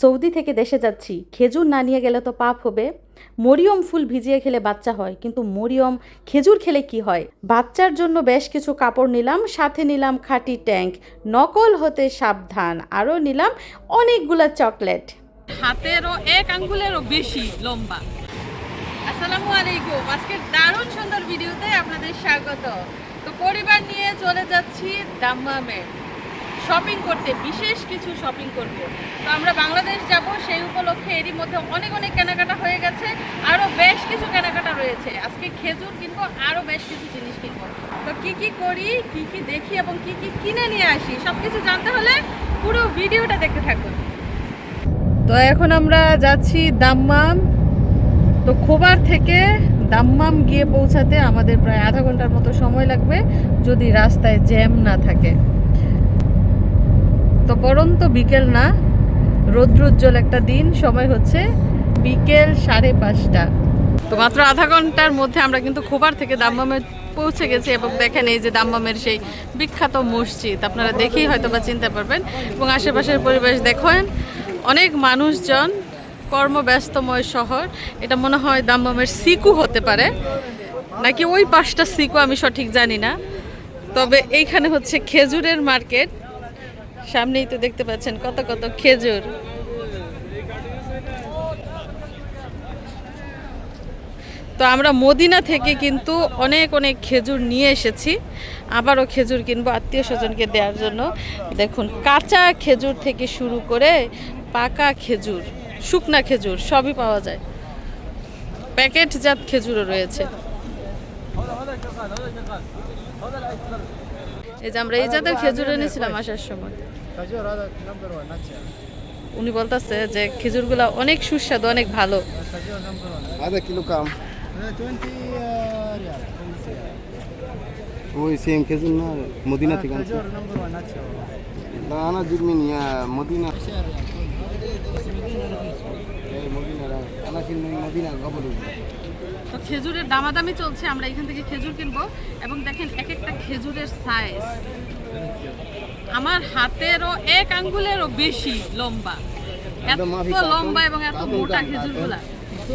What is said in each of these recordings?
Saudi থেকে দেশে যাচ্ছি। খেজুর না নিয়ে গেলে তো পাপ হবে। মরিয়ম ফুল ভিজিয়ে খেলে বাচ্চা হয়, কিন্তু মরিয়ম খেজুর খেলে কি হয়? বাচ্চার জন্য বেশ কিছু কাপড় নিলাম, সাথে নিলাম খাঁটি ট্যাঙ্ক। নকল হতে সাবধান আরও নিলাম অনেকগুলো চকলেট। হাতেরও এক, আঙ্গুলেরও বেশি লম্বা। আসসালামু আলাইকুম। আজকে দারুণ সুন্দর ভিডিওতে আপনাদের স্বাগত। তো পরিবার নিয়ে চলে যাচ্ছি দাম্মামে। শপিং করতে, বিশেষ কিছু শপিং করব। তো আমরা বাংলাদেশ যাব সেই উপলক্ষে এরই মধ্যে অনেক অনেক কেনাকাটা হয়ে গেছে আরও বেশ কিছু কেনাকাটা রয়েছে। আজকে খেজুর কিনবো আরও বেশ কিছু জিনিস কিনবো। তো কি কি করি, কি কি দেখি এবং কি কি কিনে নিয়ে আসি সব কিছু জানতে হলে পুরো ভিডিওটা দেখতে থাকুন। তো এখন আমরা যাচ্ছি দাম্মাম। তো খোবার থেকে দাম্মাম গিয়ে পৌঁছাতে আমাদের প্রায় আধা ঘণ্টার মতো সময় লাগবে, যদি রাস্তায় জ্যাম না থাকে। তো পরন্ত বিকেল না রৌদ্রোজ্জ্বল একটা দিন। সময় হচ্ছে বিকেল সাড়ে পাঁচটা। তো মাত্র আধা ঘণ্টার মধ্যে আমরা কিন্তু খোবার থেকে দাম্মামে পৌঁছে গেছি এবং দেখেন এই যে দাম্মামের সেই বিখ্যাত মসজিদ। আপনারা দেখেই হয়তো বা চিনতে পারবেন। এবং আশেপাশের পরিবেশ দেখেন, অনেক মানুষজন কর্মব্যস্তময় শহর। এটা মনে হয় দাম্মামের সিকু হতে পারে। নাকি ওই পাশটা সিকু আমি সঠিক জানি না। তবে এইখানে হচ্ছে খেজুরের মার্কেট। সামনেই তো দেখতে পাচ্ছেন কত কত খেজুর। তো আমরা মদিনা থেকে কিন্তু অনেক অনেক খেজুর নিয়ে এসেছি। আবারও খেজুর কিনবো আত্মীয় স্বজনকে দেওয়ার জন্য। দেখুন, কাঁচা খেজুর থেকে শুরু করে পাকা খেজুর, শুকনা খেজুর সবই পাওয়া যায়। প্যাকেটজাত খেজুরও রয়েছে। এই যে আমরা এই জাতের খেজুর এনেছিলাম আসার সময়। উনি বলতেছে যে খেজুরগুলা অনেক সুস্বাদু অনেক ভালো। আধা কিলো কাম। ওই সেম খেজুর না মদিনা থেকে মদিনা। তো খেজুরের দামাদামি চলছে আমরা এখান থেকে খেজুর কিনবো। এবং দেখেন এক একটা খেজুরের সাইজ আমার হাতেরও এক আঙ্গুলেরও বেশি লম্বা। এত লম্বা এবং এত মোটা খেজুরগুলা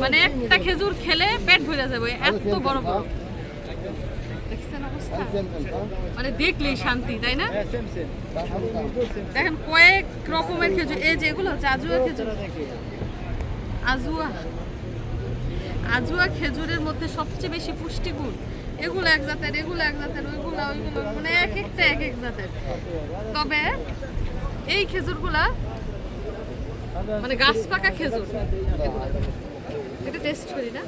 মানে একটা খেজুর খেলে পেট ভরে যাবে এত বড় বড়। মানে দেখলেই শান্তি তাই না? দেখেন কয়েক রকমের খেজুর। এই যেগুলো জাজুয়া খেজুর। আজুয়া। আজুয়া খেজুরের মধ্যে সবচেয়ে বেশি পুষ্টিগুণ এগুলো এক জাতের এগুলো এক জাতের ওইগুলো ওইগুলো মানে এক একটা এক এক জাতের। তবে এই খেজুরগুলা মানে গাছ পাকা খেজুর। এটা টেস্ট করি না।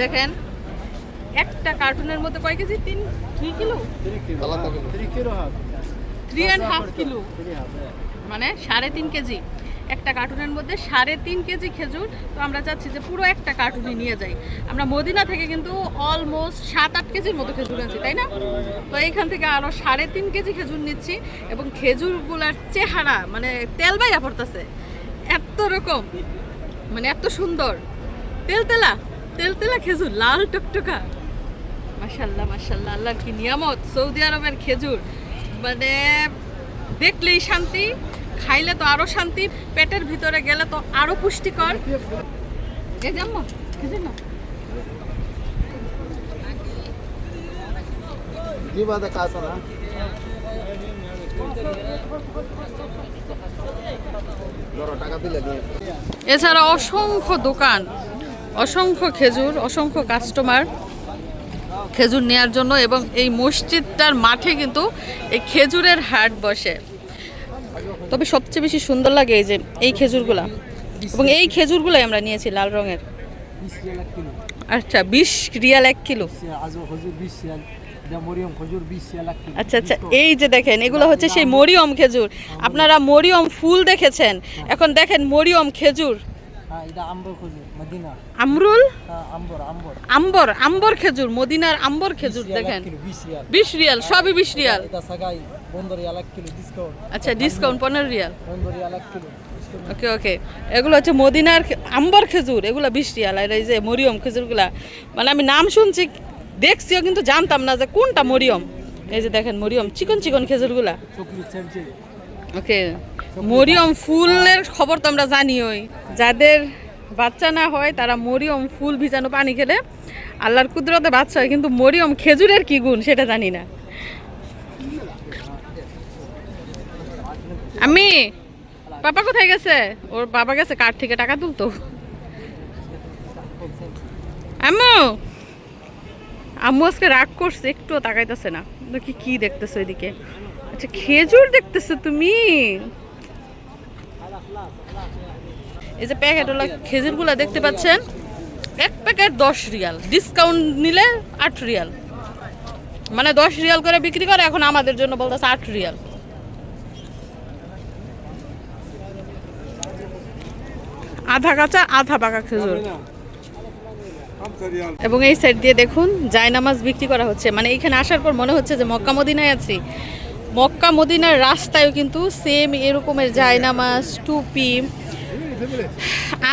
দেখেন একটা কার্টুনের মধ্যে কয় কেজি? তিন three kilo? Three kilo. Three and half kilo মানে সাড়ে তিন কেজি। একটা কার্টুনের মধ্যে সাড়ে তিন কেজি খেজুর। তো আমরা চাচ্ছি যে পুরো একটা কার্টুনই নিয়ে যাই। আমরা মদিনা থেকে কিন্তু অলমোস্ট সাত আট কেজির মতো খেজুর আনছি তাই না? তো এইখান থেকে আরও সাড়ে তিন কেজি খেজুর নিচ্ছি এবং খেজুরগুলার চেহারা মানে তেল বাইয়া পড়তেছে। এত রকম মানে এত সুন্দর। তেলতেলা তেলতেলা খেজুর, লাল টকটকা। মাশাল্লাহ মাশাল্লাহ, আল্লাহর কি নিয়ামত। সৌদি আরবের খেজুর মানে দেখলেই শান্তি। খাইলে তো আরও শান্তি পেটের ভিতরে গেলে তো আরও পুষ্টিকর। কি বাদে কাজ না এছাড়া অসংখ্য দোকান অসংখ্য খেজুর অসংখ্য কাস্টমার খেজুর নেয়ার জন্য এবং এই মসজিদটার মাঠে কিন্তু এই খেজুরের হাট বসে। তবে সবচেয়ে বেশি সুন্দর লাগে এই যে এই খেজুরগুলা। এবং এই খেজুরগুলাই আমরা নিয়েছি লাল রঙের। আচ্ছা বিশ রিয়াল এক কিলো। আচ্ছা আচ্ছা এই যে দেখেন, এগুলো হচ্ছে সেই মরিয়ম খেজুর। আপনারা মরিয়ম ফুল দেখেছেন? এখন দেখেন মরিয়ম খেজুর। আমরুল? আম্বর আম্বর খেজুর, মদিনার আম্বর খেজুর দেখেন। বিশ রিয়াল, সবই বিশ রিয়াল। আচ্ছা ডিসকাউন্ট ওকে ওকে। এগুলো হচ্ছে মদিনার আম্বর খেজুর এগুলো মরিয়ম খেজুরগুলা মানে আমি নাম শুনছি দেখছিও কিন্তু জানতাম না যে কোনটা মরিয়ম। এই যে দেখেন মরিয়ম চিকন চিকন খেজুরগুলা। ওকে মরিয়ম ফুলের খবর তো আমরা জানিওই যাদের বাচ্চা না হয় তারা মরিয়ম ফুল ভিজানো পানি খেলে আল্লাহর কুদরতে বাচ্চা হয় কিন্তু মরিয়ম খেজুরের কি গুণ সেটা জানি না। আমি পাপা কোথায় গেছে? ওর বাবা গেছে কার থেকে টাকা তুলতো? আম্মু আম্মু আজকে রাগ করছে, একটুও তাকাইতেছে না। দেখি কি দেখতেছো এদিকে? আচ্ছা খেজুর দেখতেছো তুমি? এই যে প্যাকেটওয়ালা খেজুরগুলো দেখতে পাচ্ছেন? এক প্যাকেট দশ রিয়াল। ডিসকাউন্ট নিলে আট রিয়াল। মানে দশ রিয়াল করে বিক্রি করে, এখন আমাদের জন্য বলতেছে আট রিয়াল। আধা কাঁচা আধা পাকা খেজুর। এবং এই সাইড দিয়ে দেখুন জায়নামাজ বিক্রি করা হচ্ছে। মানে এখানে আসার পর মনে হচ্ছে যে মক্কা মদিনায় আছি। মক্কা মদিনার রাস্তায়ও কিন্তু সেম এরকমের জায়নামাজ টুপি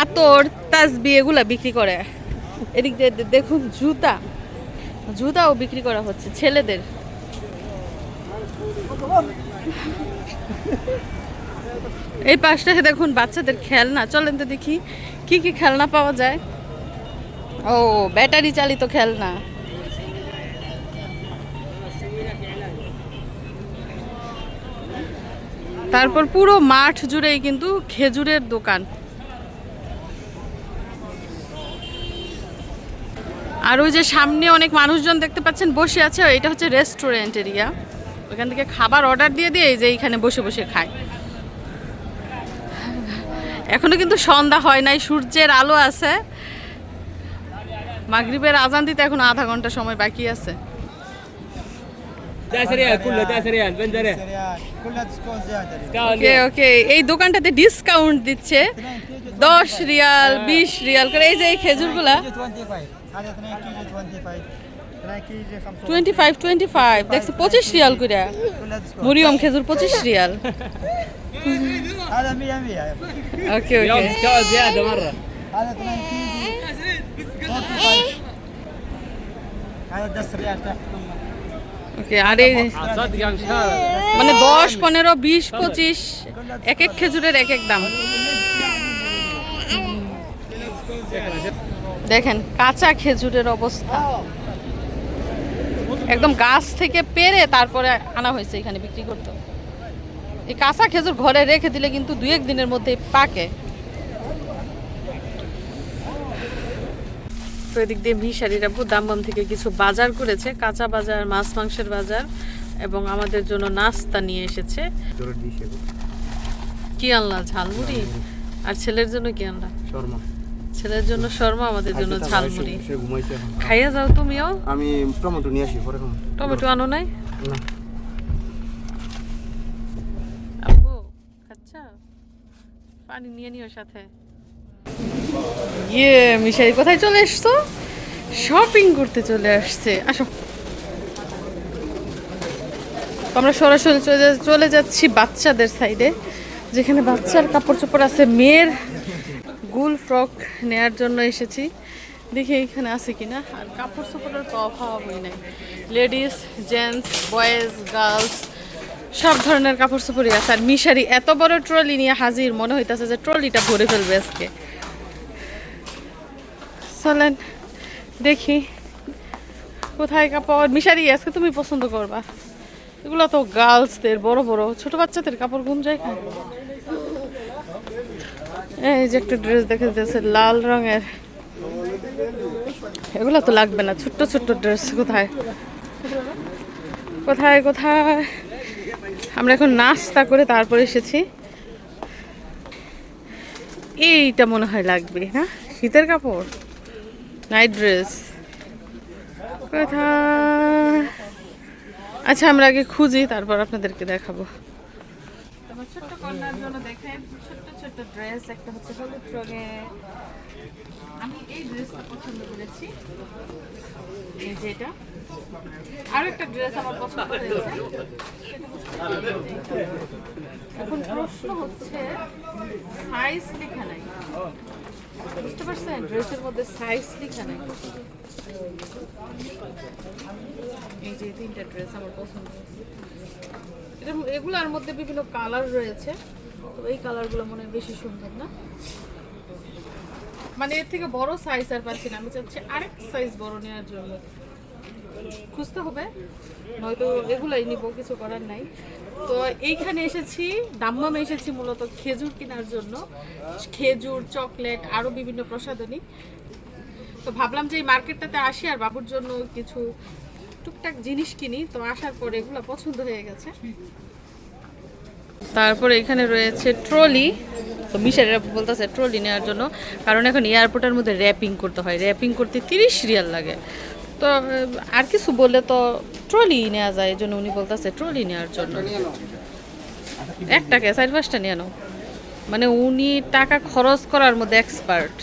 আতর তাসবি এগুলা বিক্রি করে। এদিক দিয়ে দেখুন জুতা। জুতাও বিক্রি করা হচ্ছে ছেলেদের। এই পাশটাতে দেখুন বাচ্চাদের খেলনা। চলেন তো দেখি, কি কি খেলনা পাওয়া যায়? ও, ব্যাটারি চালিত খেলনা। তারপর পুরো মাঠ জুড়েই কিন্তু খেজুরের দোকান। আর ওই যে সামনে অনেক মানুষজন দেখতে পাচ্ছেন, বসে আছে। এটা হচ্ছে রেস্টুরেন্ট এরিয়া ওখান থেকে খাবার অর্ডার দিয়ে দিয়ে এই যে এইখানে বসে বসে খায়। এখনও কিন্তু সন্ধ্যা হয় নাই সূর্যের আলো আছে। মাগরীবের আজান দিতে এখন আধা ঘণ্টা সময় বাকি আছে। ওকে এই দোকানটাতে ডিসকাউন্ট দিচ্ছে। দশ রিয়াল বিশ রিয়াল করে এই যে এই খেজুরগুলা। টোয়েন্টি ফাইভ টোয়েন্টি ফাইভ দেখছি পঁচিশ রিয়াল করে মরিয়ম খেজুর পঁচিশ রিয়াল। هذا 100 100 يا ابني. ওকে اليوم ওকে ديسكاونت زياده مره هذا 2 كيجي 45 هذا 10 ريال تحت ওকে আর এই صدق يا مشهر মানে দশ পনেরো বিশ পঁচিশ এক এক খেজুরের এক এক দাম দেখেন কাঁচা খেজুরের অবস্থা একদম গাছ থেকে পেরে তারপরে আনা হয়েছে এখানে বিক্রি করতে এই কাঁচা খেজুর ঘরে রেখে দিলে কিন্তু দু এক দিনের মধ্যে পাকে। তো এদিক দিয়ে মিশারির দামবাম থেকে কিছু বাজার করেছে কাঁচা বাজার মাছ মাংসের বাজার এবং আমাদের জন্য নাস্তা নিয়ে এসেছে। কি আনলা? ঝালমুড়ি? আর ছেলের জন্য কি আনলা? শর্মা। ছেলের জন্য শর্মা আমাদের জন্য ঝালমুড়ি। খাইয়া যাও তুমিও। আমি টমেটো নিয়ে আসি পরে টমেটো আনো নাই? না আব্বু খাচ্ছা পানি নিয়ে নিও সাথে। ইয়ে মিশাই কোথায় চলে এসছো? শপিং করতে চলে আসছে। আসো। আমরা সরাসরি চলে চলে যাচ্ছি বাচ্চাদের সাইডে যেখানে বাচ্চার কাপড় চোপড় আছে, মেয়ের গুল ফ্রক নেয়ার জন্য এসেছি। দেখি এখানে আছে কিনা। আর কাপড় চোপড়ের তো অভাবই নাই। লেডিস জেন্টস বয়েজ গার্লস সব ধরনের কাপড় চোপড়ই আছে। আর মিশারি এত বড় ট্রলি নিয়ে হাজির মনে হইতেছে যে ট্রলিটা ভরে ফেলবে আজকে। চলেন, দেখি কোথায় কাপড়। মিশারি আজকে তুমি পছন্দ করবা। এগুলো তো গার্লসদের, বড় বড়। ছোট বাচ্চাদের কাপড় কোন? জায়গায় এই যে একটা ড্রেস দেখে দিতেছে, লাল রঙের। এগুলো তো লাগবে না, ছোট্ট ছোট্ট ড্রেস কোথায়? কোথায় কোথায়? আমরা এখন নাস্তা করে তারপরে এসেছি। এইটা মনে হয় লাগবে না শীতের কাপড়? নাইট ড্রেস কথা আচ্ছা আমরা আগে খুঁজি, তারপর আপনাদেরকে দেখাবো। ছোট্ট কন্যার জন্য দেখেন, ছোট্ট ছোট্ট ড্রেস একটা হচ্ছে হলুদ রঙে আমি এই ড্রেসটা পছন্দ করেছি। এই যে এটা। আরও একটা ড্রেস আমার পছন্দ হয়েছে। এখন প্রশ্ন হচ্ছে সাইজ লেখা নাই। বুঝতে পারছেন? ড্রেসের মধ্যে সাইজ লেখা নাই। এই যে তিনটা ড্রেস আমার পছন্দ। এটা এগুলোর মধ্যে বিভিন্ন কালার রয়েছে। তো এই কালারগুলো মনে হয় বেশি সুন্দর না? মানে এর থেকে বড় সাইজ আর পাচ্ছি না। আমি চাচ্ছি আরেক সাইজ বড় নেওয়ার জন্য। খুঁজতে হবে। নয়তো এগুলাই নিব, কিছু করার নাই। তো এইখানে এসেছি, দাম্মামে এসেছি মূলত খেজুর কেনার জন্য। খেজুর, চকলেট আরও বিভিন্ন প্রসাধনী। তো ভাবলাম যে এই মার্কেটটাতে আসি আর বাবুর জন্য কিছু টুকটাক জিনিস কিনি, তো আসার পরে এগুলো পছন্দ হয়ে গেছে। তারপরে এখানে রয়েছে ট্রলি। তো মিশারেরা বলতেছে ট্রলি নেওয়ার জন্য, কারণ এখন এয়ারপোর্টের মধ্যে র্যাপিং করতে হয়। র্যাপিং করতে তিরিশ রিয়াল লাগে। তো আর কিছু বললে তো ট্রলি নেওয়া যায় এই জন্য উনি বলতেছে ট্রলি নেওয়ার জন্য। একটাকে চার পাঁচটা নিয়ে নাও। মানে উনি টাকা খরচ করার মধ্যে এক্সপার্ট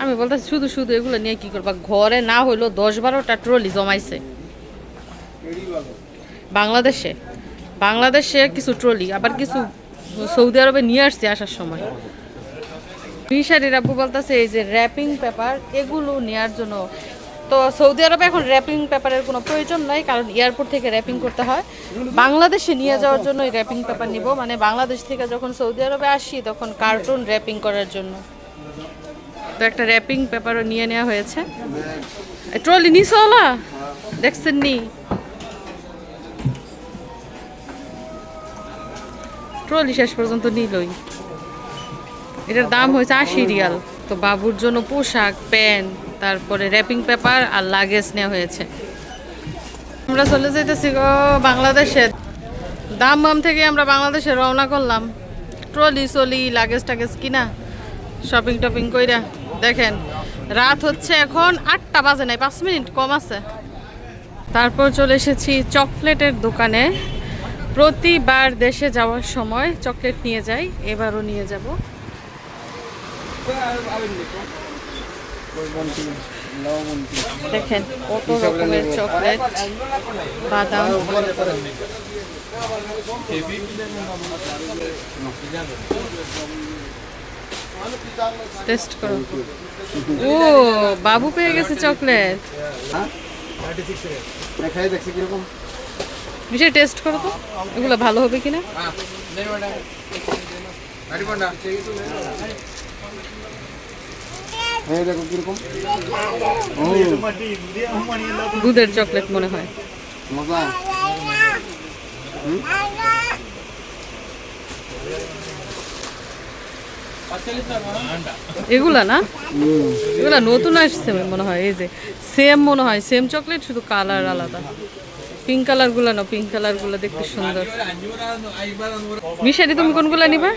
আমি বলতেছি, শুধু শুধু এগুলো নিয়ে কি করবা? ঘরে না হইল দশ বারোটা ট্রলি জমাইছে। বাংলাদেশে? বাংলাদেশে কিছু ট্রলি, আবার কিছু সৌদি আরবে নিয়ে আসছে আসার সময়। মিশারির আব্বু বলতেছে, এই যে র্যাপিং পেপার, এগুলো নেওয়ার জন্য। তো সৌদি আরবে এখন র্যাপিং পেপারের কোনো প্রয়োজন নাই, কারণ এয়ারপোর্ট থেকে র্যাপিং করতে হয়। বাংলাদেশে নিয়ে যাওয়ার জন্য র্যাপিং পেপার নিব মানে বাংলাদেশ থেকে যখন সৌদি আরবে আসি, তখন কার্টুন র্যাপিং করার জন্য। তো একটা র্যাপিং পেপারও নিয়ে নেওয়া হয়েছে। ট্রলি নিচওয়ালা দেখছেন নি ট্রলি শেষ পর্যন্ত নিলই। এটার দাম হয়েছে আশি রিয়াল। তো বাবুর জন্য পোশাক, প্যান্ট, তারপরে র্যাপিং পেপার আর লাগেজ নেওয়া হয়েছে। আমরা চলে যেতেছি গো বাংলাদেশে। দাম থেকে আমরা বাংলাদেশে রওনা করলাম। ট্রলি সলি লাগেজ টাগেজ কিনা শপিং টপিং কইরা। দেখেন, রাত হচ্ছে এখন আটটা বাজে নাই, পাঁচ মিনিট কম আছে। তারপর চলে এসেছি চকলেটের দোকানে। প্রতিবার দেশে যাওয়ার সময় চকলেট নিয়ে যাই এবারও নিয়ে যাব। দেখেন কত রকমের চকলেট বাদাম। টেস্ট করো। ও বাবু পেয়ে গেছে চকলেট। খাই দেখছি কীরকম। বিষয় টেস্ট করো তো। এগুলো ভালো হবে কিনা? দুধের চকলেট মনে হয়। এগুলা না? এগুলা নতুন আসছে মনে হয়, এই যে সেম মনে হয় সেম চকলেট শুধু কালার আলাদা। পিঙ্ক কালারগুলা না পিঙ্ক কালারগুলা দেখতে সুন্দর। মিশারি তুমি কোনগুলা নিবা?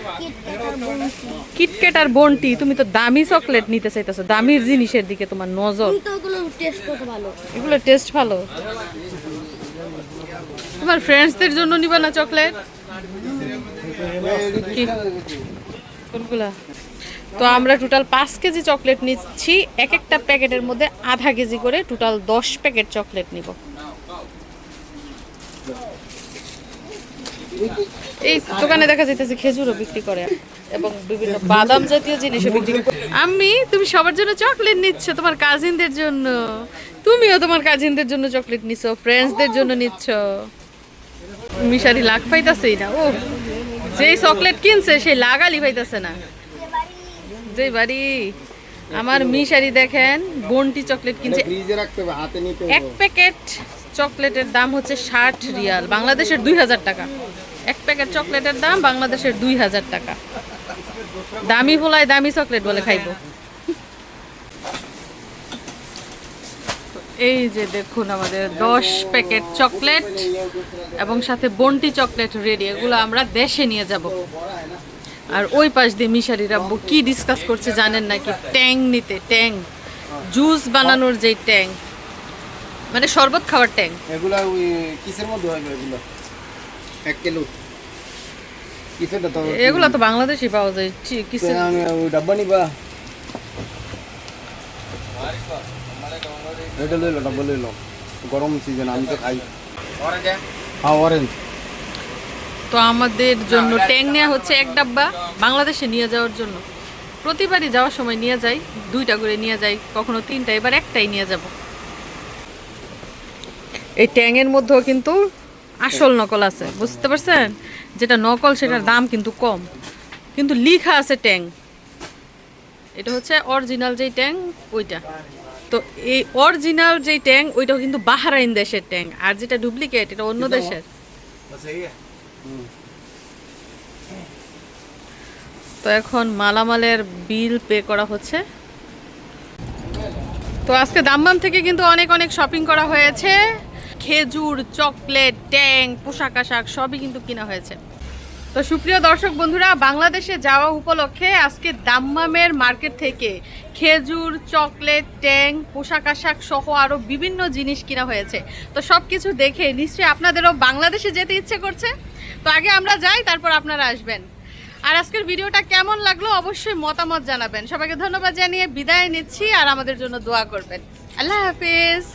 কিটকেট আর বন্টি তুমি তো দামি চকলেট নিতে চাইতেছো দামির জিনিসের দিকে তোমার নজর। তো টেস্ট ভালো? এগুলো টেস্ট ভালো। তোমার ফ্রেন্ডসদের জন্য নিবা না চকলেট কোনগুলা? তো আমরা টোটাল পাঁচ কেজি চকলেট নিচ্ছি এক একটা প্যাকেটের মধ্যে আধা কেজি করে টোটাল দশ প্যাকেট চকলেট নিব। এই দোকানে দেখা যাইতেছে খেজুরও বিক্রি করে এবং বিভিন্ন বাদাম জাতীয় জিনিসও বিক্রি করে। আমি তুমি সবার জন্য চকলেট নিচ্ছ তোমার কাজিনদের জন্য। তুমিও তোমার কাজিনদের জন্য চকলেট নিচ্ছ ফ্রেন্ডসদের জন্য নিচ্ছ। মিশারি লাগ পাইতাছেই না ও যেই চকলেট কিনছে সেই লাগালি পাইতাছে না। যেই বাড়ি আমার মিশারি দেখেন বন্টি চকলেট কিনছে। এক প্যাকেট চকলেটের দাম হচ্ছে ষাট রিয়াল, বাংলাদেশের দুই হাজার টাকা। এক প্যাকেট চকলেটের দাম বাংলাদেশের দুই হাজার টাকা। দামি ভোলায় দামি চকলেট বলে খাইবো। এই যে দেখুন আমাদের দশ প্যাকেট চকলেট এবং সাথে বন্টি চকলেট রেডি এগুলো আমরা দেশে নিয়ে যাব। আর ওই পাশ দিয়ে মিশারি রাব্বু কি ডিসকাস করছে জানেন নাকি? ট্যাং নিতে, ট্যাং। জুস বানানোর যে ট্যাং মানে শরবত খাওয়ার ট্যাং এগুলা ওই কিসের মধ্যে হয় এগুলো? এক কিলো। কিসের তো? এগুলো তো বাংলাদেশই পাওয়া যায়। কিছু আমি ওই ডাব্বা নিবা। এটা লইলো ডাব্বা লইলো। গরম সিজন আমি তো খাই। হ্যাঁ অরেঞ্জ তো আমাদের জন্য ট্যাং নেওয়া হচ্ছে এক ডাব্বা। বাংলাদেশে নিয়ে যাওয়ার জন্য। প্রতিবারই যাওয়ার সময় নিয়ে যাই দুইটা করে নিয়ে যাই কখনো তিনটা এবার একটাই নিয়ে যাব। এই ট্যাংয়ের মধ্যেও কিন্তু আসল নকল আছে বুঝতে পারছেন? যেটা নকল সেটার দাম কিন্তু কম। কিন্তু লিখা আছে ট্যাং। এটা হচ্ছে অরিজিনাল যেই ট্যাং ওইটা। তো এই অরিজিনাল যেই ট্যাং ওইটাও কিন্তু বাহারাইন দেশের ট্যাং। আর যেটা ডুপ্লিকেট এটা অন্য দেশের। তো এখন মালামালের বিল পে করা হচ্ছে। তো আজকে দামবাম থেকে কিন্তু অনেক অনেক শপিং করা হয়েছে। খেজুর, চকলেট, ট্যাং, পোশাক আশাক সবই কিন্তু কিনা হয়েছে। তো সুপ্রিয় দর্শক বন্ধুরা, বাংলাদেশে যাওয়া উপলক্ষে আজকে দাম্মামের মার্কেট থেকে খেজুর, চকলেট, ট্যাং, পোশাক আশাক সহ আরও বিভিন্ন জিনিস কিনা হয়েছে। তো সব কিছু দেখে নিশ্চয়ই আপনাদেরও বাংলাদেশে যেতে ইচ্ছে করছে। তো আগে আমরা যাই, তারপর আপনারা আসবেন। আর আজকের ভিডিওটা কেমন লাগল অবশ্যই মতামত জানাবেন। সবাইকে ধন্যবাদ জানিয়ে বিদায় নিচ্ছি আর আমাদের জন্য দোয়া করবেন। আল্লাহ হাফিজ।